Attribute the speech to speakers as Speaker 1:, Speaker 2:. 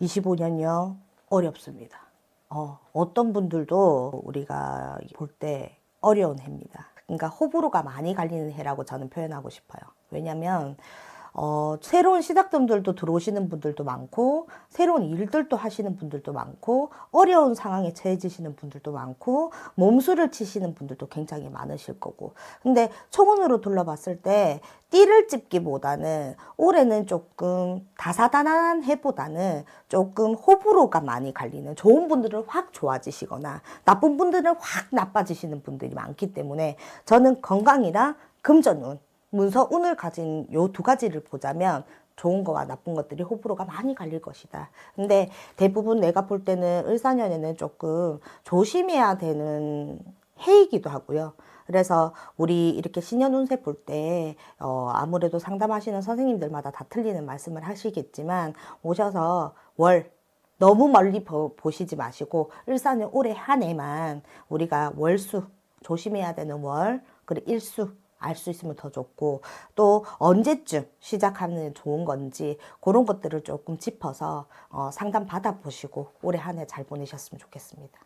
Speaker 1: 25년요 어렵습니다. 어, 어떤 분들도 우리가 볼 때 어려운 해입니다. 그러니까 호불호가 많이 갈리는 해라고 저는 표현하고 싶어요. 왜냐면 어, 새로운 시작점들도 들어오시는 분들도 많고, 새로운 일들도 하시는 분들도 많고, 어려운 상황에 처해지시는 분들도 많고, 몸수를 치시는 분들도 굉장히 많으실 거고. 근데 총원으로 둘러봤을 때, 띠를 찝기보다는 올해는 조금 다사다난한 해보다는 조금 호불호가 많이 갈리는 좋은 분들은 확 좋아지시거나, 나쁜 분들은 확 나빠지시는 분들이 많기 때문에 저는 건강이랑 금전운, 문서 운을 가진 요 두 가지를 보자면 좋은 거와 나쁜 것들이 호불호가 많이 갈릴 것이다. 근데 대부분 내가 볼 때는 을사년에는 조금 조심해야 되는 해이기도 하고요. 그래서 우리 이렇게 신년 운세 볼 때, 어, 아무래도 상담하시는 선생님들마다 다 틀리는 말씀을 하시겠지만, 오셔서 월, 너무 멀리 보, 보시지 마시고, 일사년 올해 한 해만 우리가 월수, 조심해야 되는 월, 그리고 일수, 알 수 있으면 더 좋고 또 언제쯤 시작하는 좋은 건지 그런 것들을 조금 짚어서 어, 상담 받아보시고 올해 한 해 잘 보내셨으면 좋겠습니다.